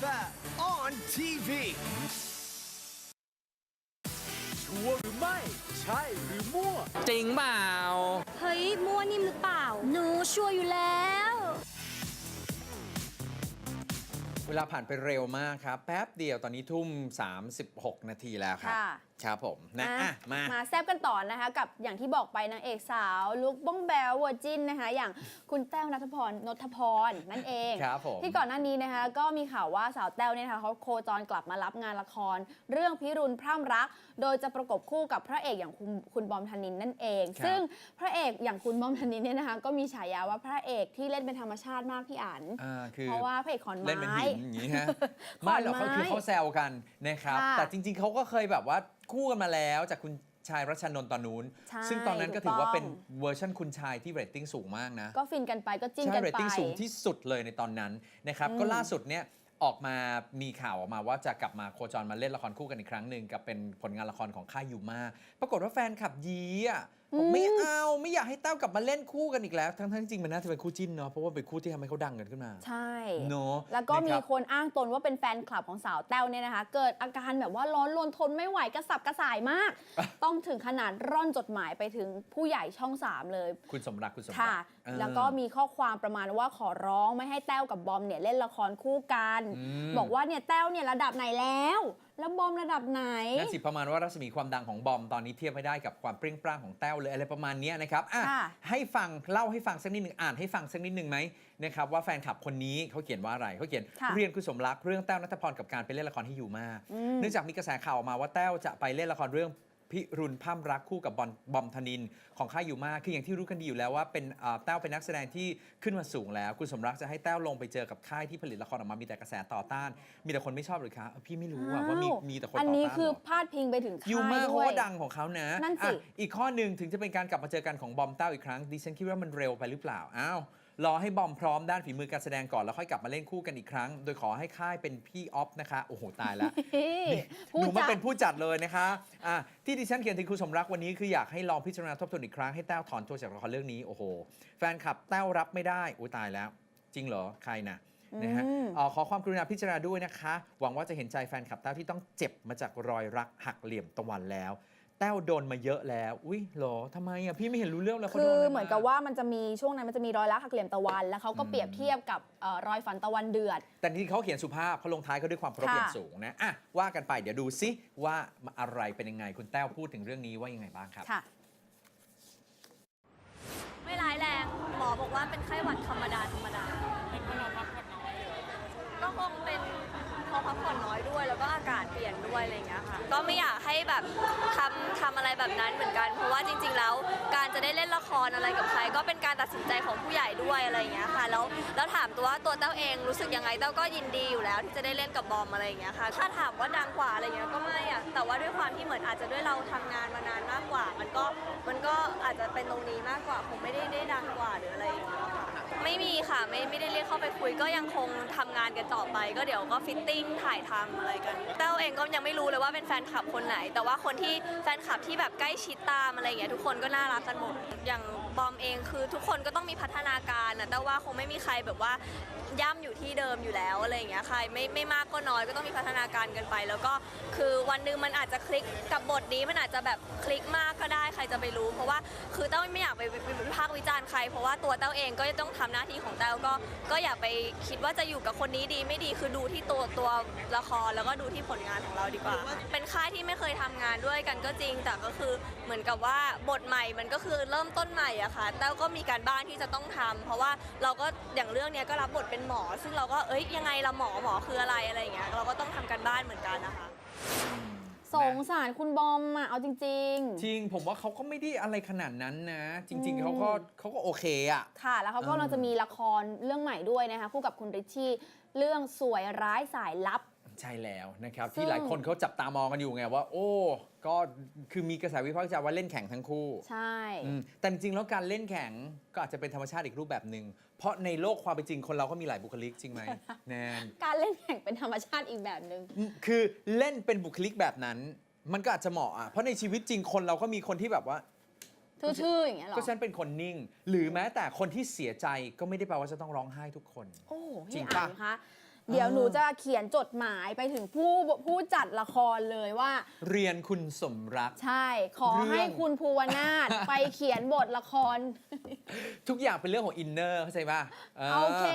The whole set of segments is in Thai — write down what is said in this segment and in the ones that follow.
FFF on TV ชัวร์หรือไม่ ใช่หรือมั่ว จริงเปล่า เฮ้ยมั่วนิ่มหรือเปล่า หนูชัวร์อยู่แล้ว เวลาผ่านไปเร็วมากครับ แป๊บเดียวตอนนี้ทุ่ม 36 นาทีแล้วครับ ค่ะ ครับผมนะอะอะมามาแซบกันต่อนะคะ กับอย่างที่บอกไปนางเอกสาว ลุกบ้องแบลเวอร์จินนะคะ อย่างคุณแต้วนัทพรนทพรนั่นเองครับผมที่ก่อนหน้านี้นะคะ ก็มีข่าวว่าสาวแต้วเนี่ยนะคะเขาโคจรกลับมารับงานละคร เรื่องพิรุณพร่ำรัก โดยจะประกบคู่กับพระเอกอย่างคุณคุณบอมธนินนั่นเองครับซึ่งพระเอกอย่างคุณบอมธนินเนี่ยนะคะ ก็มีฉายาว่าพระเอกที่เล่นเป็นธรรมชาติมากพี่อันอ่าคือเพราะว่าพระเอกขอนไม้เล่นเป็นหินอย่างนี้ฮะขอนไม้ไม่หรอกเขาคือเขาแซวกันนะครับค่ะแต่จริง ๆเขาก็เคยแบบว่า คู่กันมาแล้วจากคุณชายรัชนนท์ตอนนู้น ใช่ซึ่งตอนนั้นก็ถูกถือว่าต้องเป็นเวอร์ชันคุณชายที่เรตติ้งสูงมากนะ ก็ฟินกันไปก็จิ้นใช่กันเรตไป ติ้งสูงที่สุดเลยในตอนนั้นนะครับอืมก็ล่าสุดเนี่ยออกมามีข่าวออกมาว่าจะกลับมาโคจรมาเล่นละครคู่กันอีกครั้งหนึ่งกับเป็นผลงานละครของค่ายยูมาปรากฏว่าแฟนขับยีอะ บอกไม่เอาไม่อยากให้เต้ากลับมาเล่นคู่กันอีกแล้ว ทั้งๆที่จริงมันน่าจะเป็นคู่จิ้นเนาะเพราะว่าเป็นคู่ที่ทำให้เขาดังกันขึ้นมา ใช่เนอะแล้วก็มีนะครับคนอ้างตนว่าเป็นแฟนคลับของสาวแต้วเนี่ยนะคะ เกิดอาการแบบว่าร้อนรนทนไม่ไหวกระสับกระส่ายมาก ต้องถึงขนาดร่อนจดหมายไปถึงผู้ใหญ่ช่องสามเลย คุณสมรักคุณสมรัค่ะเออแล้วก็มีข้อความประมาณว่าขอร้องไม่ให้แต้วกับบอมเนี่ยเล่นละครคู่กันอืมบอกว่าเนี่ยแต้วเนี่ยระดับไหนแล้ว แล้วบอมระดับไหนนั่นสิประมาณว่ารัศมีความดังของบอมตอนนี้เทียบไม่ได้กับความเปรี้ยงปร้างของแต้วเลยอะไรประมาณเนี้ยนะครับอะค่ะให้ฟังเล่าให้ฟังสักนิดหนึ่งอ่านให้ฟังสักนิดหนึ่งไหมนะครับว่าแฟนคลับคนนี้เขาเขียนว่าอะไรเขาเขียนค่ะเรียนคุณสมรักเรื่องแต้วนัทพรกับการไปเล่นละครที่อยู่มาอืมเนื่องจากมีกระแสข่าวออกมาว่าแต้วจะไปเล่นละครเรื่อง พิรุณพร่ำรักคู่กับบอมบอมธนินของค่ายอยู่มาคืออย่างที่รู้กันดีอยู่แล้วว่าเป็นอ่าแต้วเป็นนักแสดงที่ขึ้นมาสูงแล้ว คุณสมรักจะให้แต้วลงไปเจอกับค่ายที่ผลิตละครออกมามีแต่กระแสต่อต้าน มีแต่คนไม่ชอบหรือคะเออพี่ไม่รู้อะว่ามีอ้าวมีแต่คนต่ออัต้านนนี้คือเหรอพาดพิงไปถึงค่ายยูมาเขาด้วย ก็ดังของเขานะนั่นสิ อะอีกข้อหนึ่งถึงจะเป็นการกลับมาเจอกันของบอมเต้าอีกครั้งดิฉันคิดว่ามันเร็วไปหรือเปล่า อ้าว รอให้บอมพร้อมด้านฝีมือการแสดงก่อน แล้วค่อยกลับมาเล่นคู่กันอีกครั้ง โดยขอให้ค่ายเป็นพี่ออฟนะคะ โอ้โห ตายแล้วนี่หผู้นูมาจัดเป็นผู้จัดเลยนะคะอะที่ดิฉันเขียนถึงคุณสมรักวันนี้คืออยากให้ลองพิจารณาทบทวนอีกครั้งให้แต้วถอนตัวจากละครเรื่องนี้โอ้โห แฟนคลับแต้วรับไม่ได้อุ้ยตายแล้ว จริงเหรอใครนะนะฮะอืมเอ่อขอความกรุณาพิจารณาด้วยนะคะ หวังว่าจะเห็นใจแฟนคลับแต้วที่ต้องเจ็บมาจากรอยรักหักเหลี่ยมตะวันแล้ว แต้วโดนมาเยอะแล้ว อุ้ยเหรอทำไมอะพี่ไม่เห็นรู้เรื่องเลยเขาคืโดนออะไรเหมือนกับว่ามันจะมีช่วงนั้นมันจะมีรอยรักหักเหลี่ยมตะวัน แล้วเขาก็อืมเปรียบเทียบกับเอ่อรอยฝันตะวันเดือด แต่ที่เขาเขียนสุภาพเขาลงท้ายเขาด้วยความเคารพค่ะ อย่างสูงนะอะว่ากันไปเดี๋ยวดูซิว่าอะไรเป็นยังไงคุณแต้วพูดถึงเรื่องนี้ว่ายังไงบ้างครับ ค่ะ ไม่ร้ายแรง หมอบอกว่าเป็นไข้หวัดธรรมดาธรรมดาก็คงเป็นเพอพักผ่อนน้อยด้วย แล้วก็อากาศเปลี่ยนด้วยอะไรอย่างเงี้ยค่ะ ก็ไม่อยากให้แบบทำทำอะไรแบบนั้นเหมือนกัน เพราะว่าจริง ๆ แล้วการจะได้เล่นละครอะไรกับใคร ก็เป็นการตัดสินใจของผู้ใหญ่ด้วยอะไรอย่างเงี้ยค่ะ แล้วแล้วถามตัวว่าตัวเต้าเองรู้สึกยังไงเต้าก็ยินดีอยู่แล้วที่จะได้เล่นกับบอมอะไรอย่างเงี้ยค่ะ ถ้าถามว่าดังกว่าอะไรเงี้ยก็ไม่อะแต่ว่าด้วยความที่เหมือนอาจจะด้วยเราทำงานมานานมากกว่า มันก็มันก็อาจจะเป็นตรงนี้มากกว่าคงไม่ได้ได้ดังกว่าหรืออะไรอย่างเงี้ย ค่ะไม่ไม่ไม่ได้เรียกเข้าไปคุยก็ยังคงทำงานกันต่อไป ก็เดี๋ยวก็ฟิตติ้งถ่ายทำอะไรกันเต้าเองก็ยังไม่รู้เลยว่าเป็นแฟนคลับคนไหน แต่ว่าคนที่แฟนคลับที่แบบใกล้ชิดตามอะไรอย่างเงี้ยทุกคนก็น่ารักกันหมดอย่างบอมเองคือทุกคนก็ต้องมีพัฒนาการนะแต่ว่าคงไม่มีใครแบบว่า ย่ำอยู่ที่เดิมอยู่แล้วอะไรอย่างเงี้ยค่ะไม่ไม่มากก็น้อยก็ต้องมีพัฒนาการกันไป แล้วก็คือวันหนึ่งมันอาจจะคลิกกับบทนี้มันอาจจะแบบคลิกมากก็ได้ใครจะไปรู้ เพราะว่าคือเต้าไม่อยากไปวิพากษ์วิจารณ์ใคร เพราะว่าตัวเต้าเองก็ต้องทำหน้าที่ของเต้าก็ก็อย่าไปคิดว่าจะอยู่กับคนนี้ดีไม่ดีคือดูที่ตัวตัวละครแล้วก็ดูที่ผลงานของเราดีกว่า เป็นค่ายที่ไม่เคยทำงานด้วยกันก็จริง แต่ก็คือเหมือนกับว่าบทใหม่มันก็คือเริ่มต้นใหม่อะค่ะเต้าก็มีการบ้านที่จะต้องทำเพราะว่าเราก็อย่างเรื่องเนี้ยก็รับบทเป็นหมอ ซึ่งเราก็เอ้ยยังไงละหมอหมอคืออะไรอะไรอย่างเงี้ยเราก็ต้องทำการบ้านเหมือนกันนะคะ สงสารคุณบอมอะ เอาจริง จริงผมว่าเขาก็ไม่ได้อะไรขนาดนั้นนะ จริง ๆเขาก็เขาก็โอเคอะ ๆ ค่ะ แล้วเขาก็เออกำลังจะมีละครเรื่องใหม่ด้วยนะคะ คู่กับคุณริชชี่เรื่องสวยร้ายสายลับ ใช่แล้วนะครับ ซึ่งที่หลายคนเขาจับตามองกันอยู่ไงว่า โอ้ ก็คือมีกระแสวิพากษ์วิจารณ์ว่าเล่นแข่งทั้งคู่ใช่ อืมแต่จริงๆแล้วการเล่นแข่งก็อาจจะเป็นธรรมชาติอีกรูปแบบหนึ่งเพราะในโลกความเป็นจริงคนเราก็มีหลายบุคลิกจริงไหมแนน การเล่นแข่งเป็นธรรมชาติอีกแบบหนึ่งอืมคือเล่นเป็นบุคลิกแบบนั้น มันก็อาจจะเหมาะอะ เพราะในชีวิตจริงคนเราก็มีคนที่แบบว่า ทื่อๆ อย่างเงี้ยเหรอ ก็ฉันเป็นคนนิ่ง หรือแม้แต่คนที่เสียใจก็ไม่ได้แปลว่าจะต้องร้องไห้ทุกคน โอ้โหจริพี่งอ่าปะนคะ เดี๋ยวหนูจะเขียนจดหมายไปถึงผู้ผู้จัดละครเลยว่า เรียนคุณสมรัก ใช่ ขอเรื่องให้คุณภูวนาถไปเขียนบทละคร ทุกอย่างเป็นเรื่องของอินเนอร์เข้าใจป่ะโอเค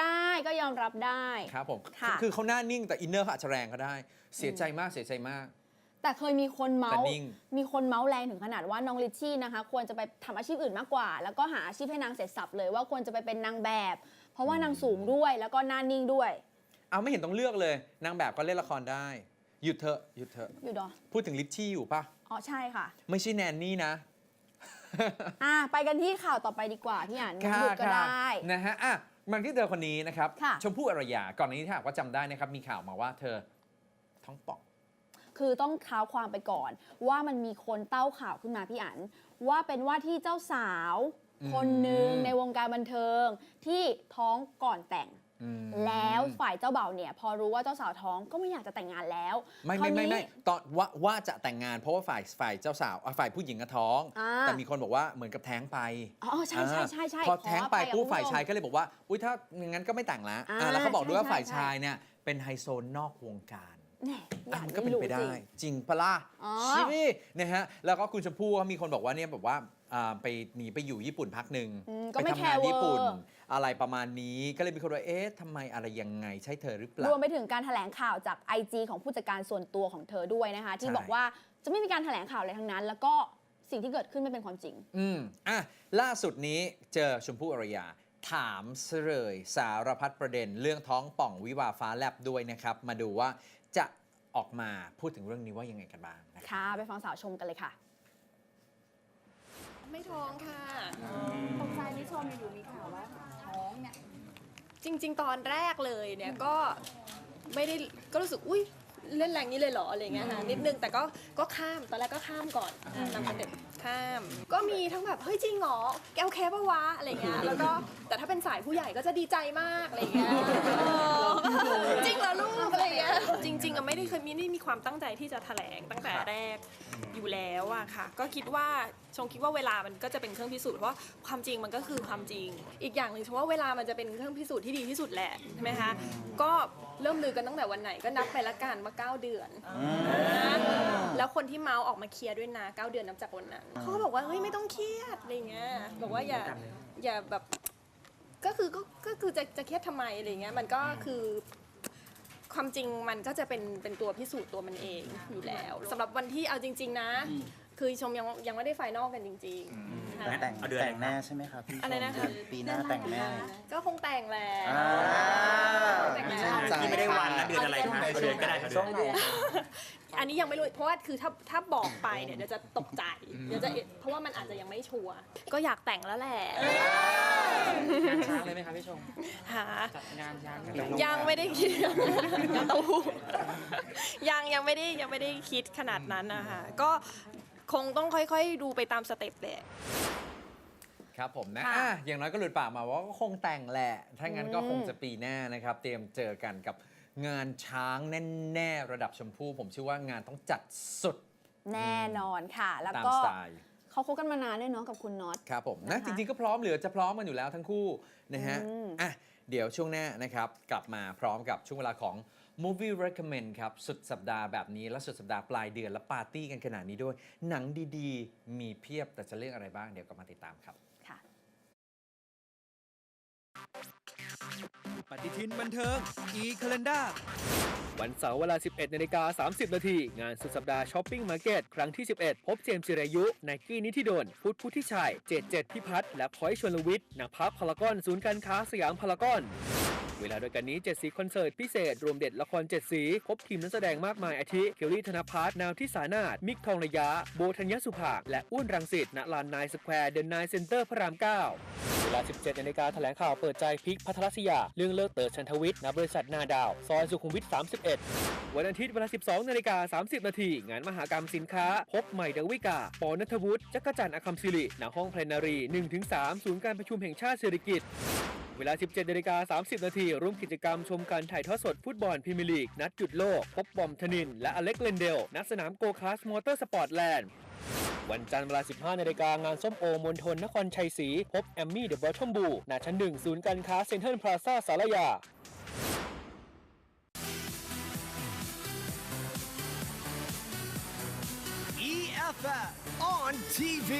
ได้ก็ยอมรับได้ครับผมค่ะคือเขาหน้านิ่งแต่อินเนอร์เขาอาจจะแรงก็ได้ เสียใจมากเสียใจมากแต่เคยมีคนเมาแต่ส์นิ่งมีคนเมาส์แรงถึงขนาดว่าน้องลิชชี่นะคะ ควรจะไปทำอาชีพอื่นมากกว่า แล้วก็หาอาชีพให้นางเสร็จสับเลยว่าควรจะไปเป็นนางแบบ เพราะว่านางสูงด้วยแล้วก็หน้านิ่งด้วย เอาไม่เห็นต้องเลือกเลย นางแบบก็เล่นละครได้ หยุดเถอะหยุดเถอะอยู่ดอพูดถึงลิชชี่อยู่ปะอ๋อใช่ค่ะ ไม่ใช่แนนนี่นะ อะไปกันที่ข่าวต่อไปดีกว่าพี่อ่านหยุดก็ได้ นะฮะอะมันที่เธอคนนี้นะครับ ค่ะ ชมพู่อารยา ก่อนหน้านี้ถ้าหากว่าจำได้นะครับ มีข่าวมาว่าเธอท้องป่อง คือต้องเท้าความไปก่อน ว่ามันมีคนเต้าข่าวขึ้นมาพี่อันว่าเป็นว่าที่เจ้าสาว อืม คนหนึ่งในวงการบันเทิงที่ท้องก่อนแต่งอืม แล้วฝ่ายเจ้าบ่าวเนี่ยพอรู้ว่าเจ้าสาวท้องก็ไม่อยากจะแต่งงานแล้ว ไม่คราไม่วไม่นี้ไม่ตอนว่าว่าจะแต่งงานเพราะว่าฝ่ายฝ่ายเจ้าสาวอะฝ่ายผู้หญิงก็ท้องอ่าแต่มีคนบอกว่าเหมือนกับแท้งไปอ๋อใช่ใช่ใช่ใช่พอแท้งไปขออภัยอะปุ๊บคุณผู้ชมฝ่ายชายก็เลยบอกว่าอุ้ยถ้างั้นก็ไม่แต่งละอ่าอ่าแล้วเขาบอกด้วยว่าใช่ฝ่ายใช่ชายเนี่ยเป็นไฮโซนอกวงการแหน่ ออะยากมันก็เป็นไปได้ รู้จริง จริงปะล่ะอ๋อ ชิบินะฮะแล้วก็คุณชมพู่เขามีคนบอกว่าเนี่ยแบบว่าอ่าไปหนีไปอยู่ญี่ปุ่นพักหนึ่งอืมก็ไปไม่ทำแคงานร์เวอญี่ปุ่นร์อะไรประมาณนี้ก็เลยมีคนว่าเอ๊ะทำไมอะไรยังไงใช่เธอหรือเปรล่าวมไปถึงการแถลงข่าวจาก IG ของผู้จัดการส่วนตัวของเธอด้วยนะคะ ที่ใช่ บอกว่าจะไม่มีการแถลงข่าวอะไรทั้งนั้น แล้วก็สิ่งที่เกิดขึ้นไม่เป็นความจริง อืมอะล่าสุดนี้เจอชมพู่อารยา ถามเสลยสารพัดประเด็น เรื่องท้องป่องวิวาฟ้าแลบด้วยนะครับ มาดูว่าจะ ออกมาพูดถึงเรื่องนี้ว่ายังไงกันบ้างนะครับค่ะ ไปฟังสาวชมกันเลยค่ะ ไม่ท้องค่ะ ตกใจไม่ชมอยู่มีข่าวว่าท้องเนี่ย จริง ๆ ตอนแรกเลยเนี่ยก็ไม่ได้ก็รู้สึกอุ้ยเล่นแรงนี้เลยเหรออะไรเงี้ยค่ะนิดนึงแต่ก็ก็ข้ามตอนแรกก็ข้ามก่อนตามคอนเด็ข้าม ก็มีทั้งแบบเฮ้ยจริงเหรอแกโอเคปะวะอะไรเงี้ยแล้วก็แต่ถ้าเป็นสายผู้ใหญ่ก็จะดีใจมากอะไรเงี้ยเออจริงเหรอลูกอะไรเงี้ยจ ริงๆอะไม่ได้เคยมีไม่ได้มีความตั้งใจที่จะแถลงตั้งแต่แรกอยู่แล้วอะค่ะ ก็คิดว่าชงคิดว่าเวลามันก็จะเป็นเครื่องพิสูจน์เพราะว่าความจริงมันก็คือความจริง อีกอย่างหนึ่งชงว่าเวลามันจะเป็นเครื่องพิสูจน์ที่ดีที่สุดแหละใช่ไหมคะก็เริ่มลือกันตั้งแต่วันไหนก็นับไปละกันว่าเก้าเดือนนะแล้วคนที่เมาส์ออกมาเคลียร์ด้วยนะเก้าเดือนนับจากวันนั้นเขาก็บอกว่าเฮ้ยไม่ต้องเครียดอะไรเงี้ยบอกว่าอย่าอย่าแบบก็คือก็ก็คือจะจะเครียดทำไมอะไรเงี้ยมันก็คือ ความจริงมันก็จะเป็นเป็นตัวพิสูจน์ตัวมันเองอยู่แล้วสำหรับวันที่เอาจริง ๆ นะ คือชมยังยังไม่ได้ไฟนอลกันจริง ๆ ค่ะแต่งแต่งแน่ใช่ไหมครับพี่ชมอะไรนะคะ ปีหน้าแต่งแน่ก็คงแต่งแหละอ่า แต่งแล้วชื่นใจที่ไม่ได้วันนะเดือนอะไรคะเดือนก็ได้ค่ะเดือนอันนี้ยังไม่รู้เพราะว่าคือถ้าถ้าบอกไปเนี่ยเดี๋ยวจะตกใจเดี๋ยวจะเพราะว่ามันอาจจะยังไม่ชัวร์ก็อยากแต่งแล้วแหละงานช้างเลยไหมคะพี่ชมหา จัดงานช้างยังไม่ได้คิดยังเต้าหู้ยังยังไม่ได้ยังไม่ได้คิดขนาดนั้นนะคะก็ คงต้องค่อยๆ ดูไปตามสเต็ปแหละ ครับผมนะค่ะอะอย่างน้อยก็หลุดปากมาว่าก็คงแต่งแหละ ถ้างั้นก็อืม คงจะปีหน้านะครับ เตรียมเจอกันกับงานช้างแน่ๆ ระดับชมพู่ ผมเชื่อว่างานต้องจัดสุดแน่นอนค่ะ แล้วตามก็สไตล์ เขาคบกันมานานด้วยเนาะกับคุณน็อต ครับผมนะนะคะจริงๆก็พร้อมเหลือจะพร้อมกันอยู่แล้วทั้งคู่นะฮะอืม อะเดี๋ยวช่วงหน้านะครับ กลับมาพร้อมกับช่วงเวลาของ Movie Recommend ครับ สุดสัปดาห์แบบนี้ และสุดสัปดาห์ปลายเดือน และปาร์ตี้กันขนาดนี้ด้วย หนังดีๆ มีเพียบแต่จะเรื่องอะไรบ้างเดี๋ยวกลับมาติดตามครับ ค่ะ ปฏิทินบันเทิง e c a l e n d a r วันเสาร์เวลา 11นาฬิกา30 นาที งานสุดสัปดาห์ช้อปปิ้งมาร์เก็ตครั้งที่ 11 พบเจมส์จิรายุไนกี้นิธิดลพุทธพุทธิชัย เจดเจดพิพัฒน์และพอยชวนลวิทย์ณพับพารากอนศูนย์การค้าสยามพารากอน เวลาเดียวกันนี้ 7 สีคอนเสิร์ตพิเศษ รวมเด็ดละคร 7 สีพบทีมนักแสดงมากมายอาทิ เคลลี่ธนพัฒน์นาวทิสานาถมิกทองระยะ โบธัญญสุภาและอ้วนรังสิตณลานนายสแควร์เดนนายเซ็นเตอร์พระราม 9เวลา 17นาฬิกาแถลงข่าวเปิดใจพิกพัทรศยา เรื่องเลิกเต๋อชันทวิทย์ณบริษัทนาดาว ซอยสุขุมวิท 31 วันอาทิตย์เวลา 12นาฬิกา30 นาทีงานมหากรรมสินค้า พบใหม่ดาวิกา ปอนัทวุฒิจักรจันทร์อคัมศิริณห้องแพลนารี 1-3 ศูนย์การประชุมแห่งชาติเศรษฐกิจเวลา 17นาฬิกา30 นาทีร่วมกิจกรรมชมการถ่ายทอดสดฟุตบอลพรีเมียร์ลีก นัดจุดโลก พบบอมธนิน และอเล็กเลนเดลนักสนามโกคาสมอเตอร์สปอร์ตแลนด์วันจันทร์เวลา 15 นาฬิกางานส้มโอมณฑลนครชัยศรีพบแอมมี่เดอะบอททอมบูณชั้นหนึ่งศูนย์การค้าเซ็นทรัพลาซ่าสารยาเอฟ on TV